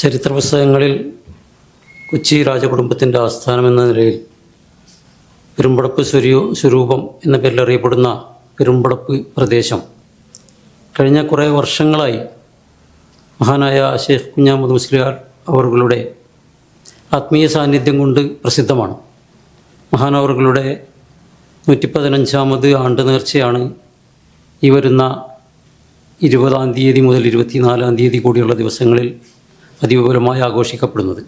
ചരിത്ര പുസ്തകങ്ങളിൽ കൊച്ചി രാജകുടുംബത്തിന്റെ ആസ്ഥാനം എന്ന നിലയിൽ പെരുമ്പടപ്പ് സ്വരൂ സ്വരൂപം എന്ന പേരിൽ അറിയപ്പെടുന്ന പെരുമ്പടപ്പ് പ്രദേശം. കഴിഞ്ഞ കുറേ വർഷങ്ങളായി മഹാനായ ഷെയ്ഖ് കുഞ്ഞാമുദ് മുസ്ലിയാർ അവറുകളുടെ ആത്മീയ സാന്നിധ്യം കൊണ്ട് പ്രസിദ്ധമാണ്. മഹാനവറുകളുടെ നൂറ്റി പതിനഞ്ചാമത് ആണ്ട് നേർച്ചയാണ് ഈ വരുന്ന ഇരുപതാം തീയതി മുതൽ ഇരുപത്തിനാലാം തീയതി കൂടിയുള്ള ദിവസങ്ങളിൽ അതിവിപുലമായി ആഘോഷിക്കപ്പെടുന്നത്.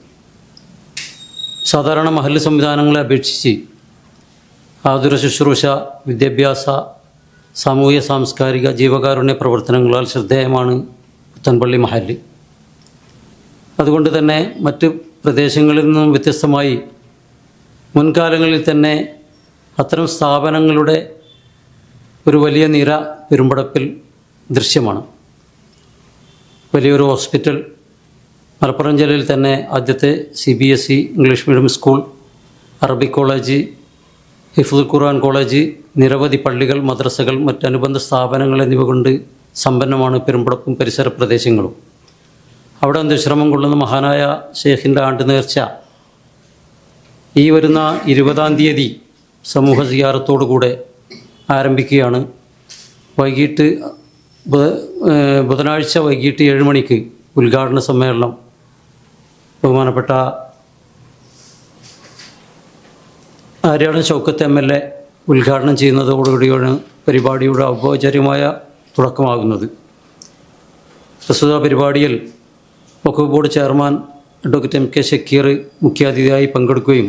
സാധാരണ മഹല്ല് സംവിധാനങ്ങളെ അപേക്ഷിച്ച് ആതുര ശുശ്രൂഷ വിദ്യാഭ്യാസ സാമൂഹ്യ സാംസ്കാരിക ജീവകാരുണ്യ പ്രവർത്തനങ്ങളാൽ ശ്രദ്ധേയമാണ് പുത്തൻപള്ളി മഹല്ല്. അതുകൊണ്ട് തന്നെ മറ്റ് പ്രദേശങ്ങളിൽ നിന്നും വ്യത്യസ്തമായി മുൻകാലങ്ങളിൽ തന്നെ അത്തരം സ്ഥാപനങ്ങളുടെ ഒരു വലിയ നിര പെരുമ്പടപ്പിൽ ദൃശ്യമാണ്. വലിയൊരു ഹോസ്പിറ്റൽ മലപ്പുറം ജില്ലയിൽ തന്നെ ആദ്യത്തെ C B S E English medium school അറബി കോളേജ് ഹിഫുൽ ഖുർആൻ കോളേജ് നിരവധി പള്ളികൾ മദ്രസകൾ മറ്റനുബന്ധ സ്ഥാപനങ്ങൾ എന്നിവ കൊണ്ട് സമ്പന്നമാണ് പെരുമ്പടപ്പും പരിസര പ്രദേശങ്ങളും. അവിടെ വിശ്രമം കൊള്ളുന്ന മഹാനായ ഷേഖിന്റെ ആണ്ട് നേർച്ച. ഈ വരുന്ന ഇരുപതാം തീയതി സമൂഹ സിയാറത്തോടുകൂടെ ആരംഭിക്കുകയാണ്. വൈകിട്ട് ബുധനാഴ്ച വൈകിട്ട് ഏഴ് മണിക്ക് ഉദ്ഘാടന സമ്മേളനം ബഹുമാനപ്പെട്ട Aryadan Shoukath M L A ഉദ്ഘാടനം ചെയ്യുന്നതോടുകൂടിയാണ് പരിപാടിയുടെ ഔപചാരികമായ തുടക്കമാകുന്നത്. പ്രസ്തുത പരിപാടിയിൽ Waqf board chairman advocate M K Shakeer മുഖ്യാതിഥിയായി പങ്കെടുക്കുകയും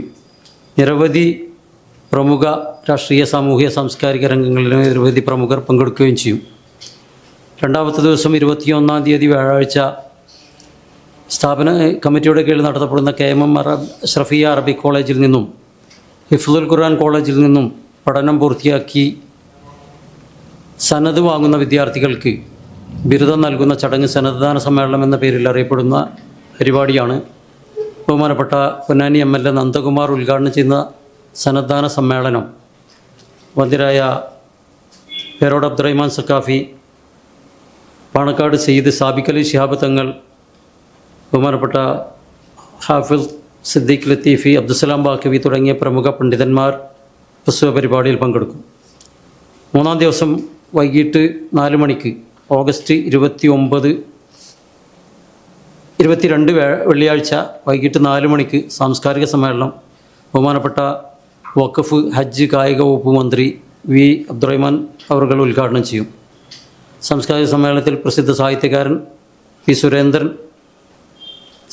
നിരവധി പ്രമുഖ രാഷ്ട്രീയ സാമൂഹിക സാംസ്കാരിക രംഗങ്ങളിലെ നിരവധി പ്രമുഖർ പങ്കെടുക്കുകയും ചെയ്യും. രണ്ടാമത്തെ ദിവസം ഇരുപത്തിയൊന്നാം തീയതി വ്യാഴാഴ്ച സ്ഥാപന കമ്മിറ്റിയുടെ കീഴിൽ നടത്തപ്പെടുന്ന കെ എം എം ഷ്രഫിയ അറബിക് കോളേജിൽ നിന്നും ഹിഫ്ദുൽ ഖുർആൻ കോളേജിൽ നിന്നും പഠനം പൂർത്തിയാക്കി സനത് വാങ്ങുന്ന വിദ്യാർത്ഥികൾക്ക് ബിരുദം നൽകുന്ന ചടങ്ങ് സന്നദ്ധദാന സമ്മേളനം എന്ന പേരിൽ അറിയപ്പെടുന്ന പരിപാടിയാണ് ബഹുമാനപ്പെട്ട Ponnani M L A Nandakumar ഉദ്ഘാടനം ചെയ്യുന്ന സന്നദ്ധാന സമ്മേളനം. വന്ധ്യരായ പേരോട് അബ്ദുറഹ്മാൻ സക്കാഫി പാണക്കാട് സെയ്ദ് സാബിക്കലി ശിഹാബ് തങ്ങൾ ബഹുമാനപ്പെട്ട ഹാഫിസ് സിദ്ദീഖ് ലത്തീഫി അബ്ദുസലാം ബാഖവി തുടങ്ങിയ പ്രമുഖ പണ്ഡിതന്മാർ പ്രസ്തുത പരിപാടിയിൽ പങ്കെടുക്കും. മൂന്നാം ദിവസം വൈകിട്ട് നാല് മണിക്ക് ഓഗസ്റ്റ് ഇരുപത്തി ഒമ്പത് ഇരുപത്തിരണ്ട് വെള്ളിയാഴ്ച വൈകിട്ട് നാല് മണിക്ക് സാംസ്കാരിക സമ്മേളനം ബഹുമാനപ്പെട്ട വഖഫ് ഹജ്ജ് കായിക വകുപ്പ് മന്ത്രി വി. അബ്ദുറഹ്മാൻ അവർകൾ ഉദ്ഘാടനം ചെയ്യും. സാംസ്കാരിക സമ്മേളനത്തിൽ പ്രസിദ്ധ സാഹിത്യകാരൻ പി സുരേന്ദ്രൻ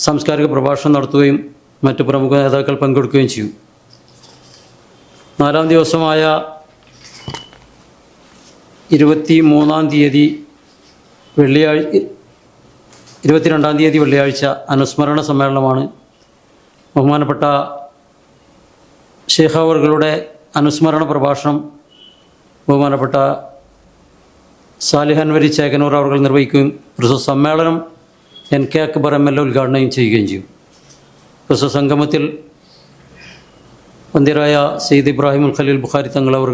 സാംസ്കാരിക പ്രഭാഷണം നടത്തുകയും മറ്റ് പ്രമുഖ നേതാക്കൾ പങ്കെടുക്കുകയും ചെയ്യും. നാലാം ദിവസമായ ഇരുപത്തി മൂന്നാം തീയതി വെള്ളിയാഴ്ച ഇരുപത്തിരണ്ടാം തീയതി വെള്ളിയാഴ്ച അനുസ്മരണ സമ്മേളനമാണ്. ബഹുമാനപ്പെട്ട ഷേഖ് അവറുകളുടെ അനുസ്മരണ പ്രഭാഷണം ബഹുമാനപ്പെട്ട സാലിഹൻവരി ചേകനൂർ അവർ നിർവഹിക്കുകയും പ്രസ്തുത സമ്മേളനം N K Akbar M L A ഉദ്ഘാടനം ചെയ്യുകയും ചെയ്യും. പ്രസ്തുത സംഗമത്തിൽ പന്തിരായ സെയ്ദ് ഇബ്രാഹിം ഉൽ ഖലീൽ ബുഖാരി തങ്ങൾ അവർ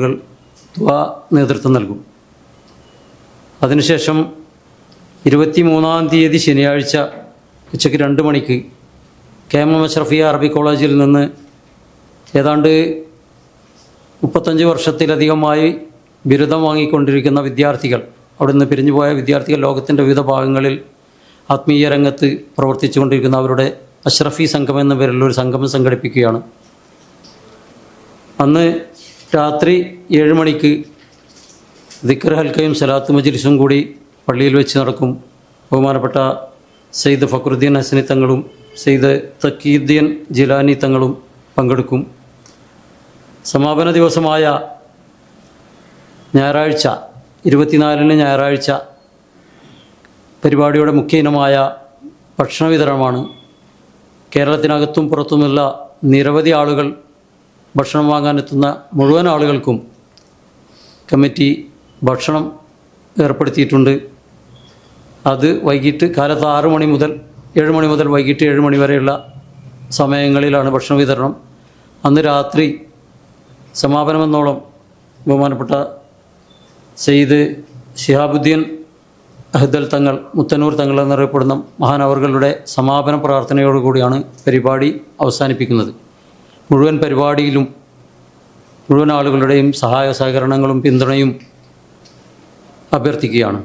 നേതൃത്വം നൽകും. അതിനുശേഷം ഇരുപത്തി മൂന്നാം തീയതി ശനിയാഴ്ച ഉച്ചയ്ക്ക് രണ്ട് മണിക്ക് കെ എം എം അഷ്റഫിയ അറബി കോളേജിൽ നിന്ന് ഏതാണ്ട് മുപ്പത്തഞ്ച് വർഷത്തിലധികമായി ബിരുദം വാങ്ങിക്കൊണ്ടിരിക്കുന്ന വിദ്യാർത്ഥികൾ അവിടുന്ന് പിരിഞ്ഞുപോയ വിദ്യാർത്ഥികൾ ലോകത്തിന്റെ വിവിധ ഭാഗങ്ങളിൽ ആത്മീയ രംഗത്ത് പ്രവർത്തിച്ചുകൊണ്ടിരിക്കുന്ന അവരുടെ അഷ്റഫി സംഘം എന്ന പേരിൽ ഒരു സംഗമം സംഘടിപ്പിക്കുകയാണ്. അന്ന് രാത്രി ഏഴ് മണിക്ക് ദിക്കർ ഹൽക്കയും സലാത്ത് മജിലിസും കൂടി പള്ളിയിൽ വെച്ച് നടക്കും. ബഹുമാനപ്പെട്ട സെയ്ദ് ഫക്രുദ്ദീൻ ഹസനി തങ്ങളും സെയ്ദ് തക്കീദ്ദീൻ ജിലാനി തങ്ങളും പങ്കെടുക്കും. സമാപന ദിവസമായ ഞായറാഴ്ച ഇരുപത്തിനാലിന് ഞായറാഴ്ച പരിപാടിയുടെ മുഖ്യ ഇനമായ ഭക്ഷണ വിതരണമാണ്. കേരളത്തിനകത്തും പുറത്തുമുള്ള നിരവധി ആളുകൾ ഭക്ഷണം വാങ്ങാനെത്തുന്ന മുഴുവൻ ആളുകൾക്കും കമ്മിറ്റി ഭക്ഷണം ഏർപ്പെടുത്തിയിട്ടുണ്ട്. അത് വൈകിട്ട് കാലത്ത് ആറു മണി മുതൽ ഏഴ് മണി മുതൽ വൈകിട്ട് ഏഴ് മണി വരെയുള്ള സമയങ്ങളിലാണ് ഭക്ഷണ വിതരണം. അന്ന് രാത്രി സമാപനമെന്നോളം ബഹുമാനപ്പെട്ട സെയ്ദ് ഷിഹാബുദ്ദീൻ അഹ്ദൽ തങ്ങൾ മുത്തനൂർ തങ്ങൾ എന്നറിയപ്പെടുന്ന മഹാനവറുകളുടെ സമാപന പ്രാർത്ഥനയോടുകൂടിയാണ് പരിപാടി അവസാനിപ്പിക്കുന്നത്. മുഴുവൻ പരിപാടിയിലും മുഴുവൻ ആളുകളുടെയും സഹായ സഹകരണങ്ങളും പിന്തുണയും അഭ്യർത്ഥിക്കുകയാണ്.